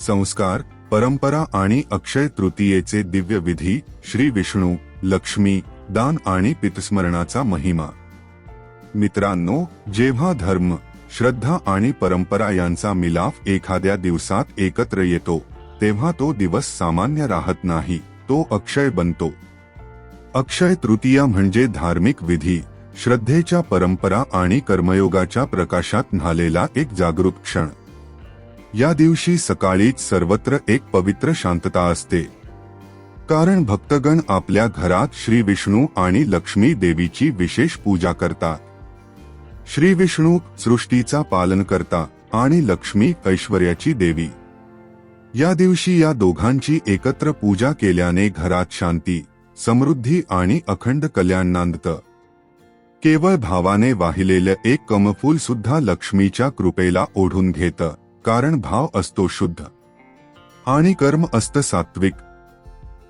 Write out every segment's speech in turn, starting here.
संस्कार परंपरा आणि अक्षय तृतीयेचे दिव्य विधी श्री विष्णू लक्ष्मी दान आणि पितस्मरणाचा महिमा. मित्रांनो जेव्हा धर्म श्रद्धा आणि परंपरा यांचा मिलाफ एखाद्या दिवसात एकत्र येतो तेव्हा तो दिवस सामान्य राहत नाही तो अक्षय बनतो. अक्षय तृतीया म्हणजे धार्मिक विधी श्रद्धेच्या परंपरा आणि कर्मयोगाच्या प्रकाशात न्हालेला एक जागरूक क्षण. या दिवशी सकाळीच सर्वत्र एक पवित्र शांतता असते. कारण भक्तगण आपल्या घरात श्री विष्णू आणि लक्ष्मी देवीची विशेष पूजा करतात. श्री विष्णू सृष्टीचा पालन करता आणि लक्ष्मी ऐश्वर्याची देवी. या दिवशी या दोघांची एकत्र पूजा केल्याने घरात शांती समृद्धी आणि अखंड कल्याण नांदतं. केवळ भावाने वाहिलेलं एक कमफूल सुद्धा लक्ष्मीच्या कृपेला ओढून घेतं. कारण भाव असतो शुद्ध. आणि कर्म असतं सात्विक.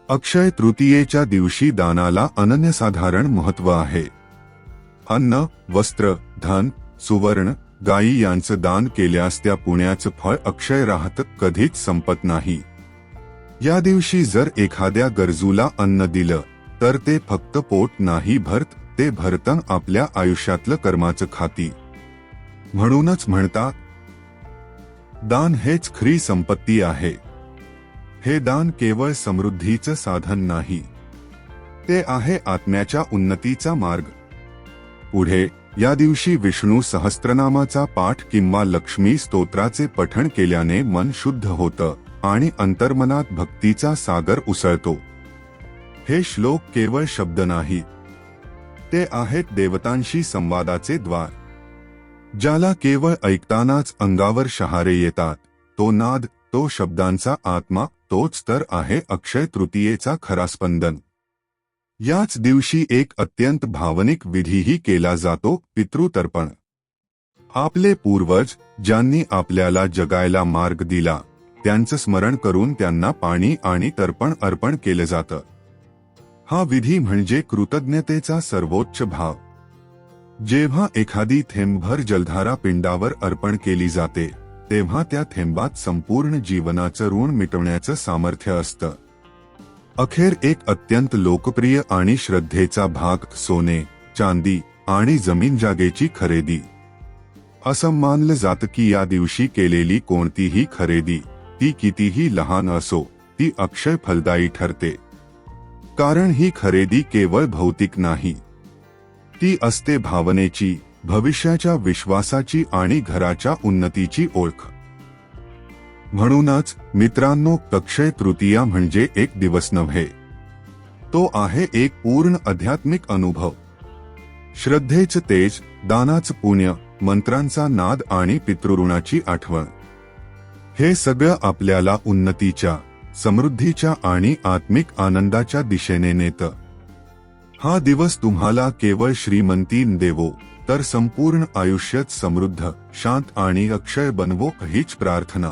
अक्षय तृतीयेच्या दिवशी दानाला अनन्यसाधारण महत्त्व आहे. अन्न वस्त्र धन सुवर्ण गायी यांचं दान केल्यास त्या पुण्याचं फळ अक्षय राहत कधीच संपत नाही. या दिवशी जर एखाद्या गरजूला अन्न दिलं तर ते फक्त पोट नाही भरत ते भरतन आपल्या आयुष्यातलं कर्माचं खाती. म्हणूनच म्हणतात दान हेच खरी संपत्ती आहे. हे दान केवळ समृद्धीचं साधन नाही. ते आहे आत्म्याच्या उन्नतीचा मार्ग. पुढे या दिवशी विष्णू सहस्त्रनामाचा पाठ किंवा लक्ष्मी स्तोत्राचे पठण केल्याने मन शुद्ध होतं आणि अंतर्मनात भक्तीचा सागर उसळतो. हे श्लोक केवळ शब्द नाही. ते आहेत देवतांशी संवादाचे द्वार. ज्याला केवळ ऐकतानाच अंगावर शहारे येतात तो नाद तो शब्दांचा आत्मा तोच तर आहे अक्षय तृतीयेचा खरा स्पंदन. याच दिवशी एक अत्यंत भावनिक विधीही केला जातो पितृतर्पण. आपले पूर्वज ज्यांनी आपल्याला जगायला मार्ग दिला त्यांचं स्मरण करून त्यांना पाणी आणि तर्पण अर्पण केलं जातं. हा विधी म्हणजे कृतज्ञतेचा सर्वोच्च भाव. जेव्हा एखादी थेंबभर जलधारा पिंडावर अर्पण केली जाते तेव्हा त्या थेंबात संपूर्ण जीवनाचं ऋण मिटवण्याचं सामर्थ्य असतं. अखेर एक अत्यंत लोकप्रिय आणि श्रद्धेचा भाग सोने चांदी आणि जमीन जागेची खरेदी. असं मानलं जातं की या दिवशी केलेली कोणतीही खरेदी ती कितीही लहान असो ती अक्षय फलदायी ठरते. कारण ही खरेदी केवळ भौतिक नाही ती असते भावनेची भविष्याच्या विश्वासाची आणि घराच्या उन्नतीची ओळख. म्हणूनच मित्रांनो कक्षय तृतीया म्हणजे एक दिवस नव्हे. तो आहे एक पूर्ण आध्यात्मिक अनुभव. श्रद्धेच तेज दानाच पुण्य मंत्रांचा नाद आणि पितृऋणाची आठवण. हे सगळं आपल्याला उन्नतीच्या समृद्धीच्या आणि आत्मिक आनंदाच्या दिशेने नेतं. हा दिवस तुम्हाला केवळ श्रीमंती देवो तर संपूर्ण आयुष्यात समृद्ध शांत आणि अक्षय बनवो हीच प्रार्थना.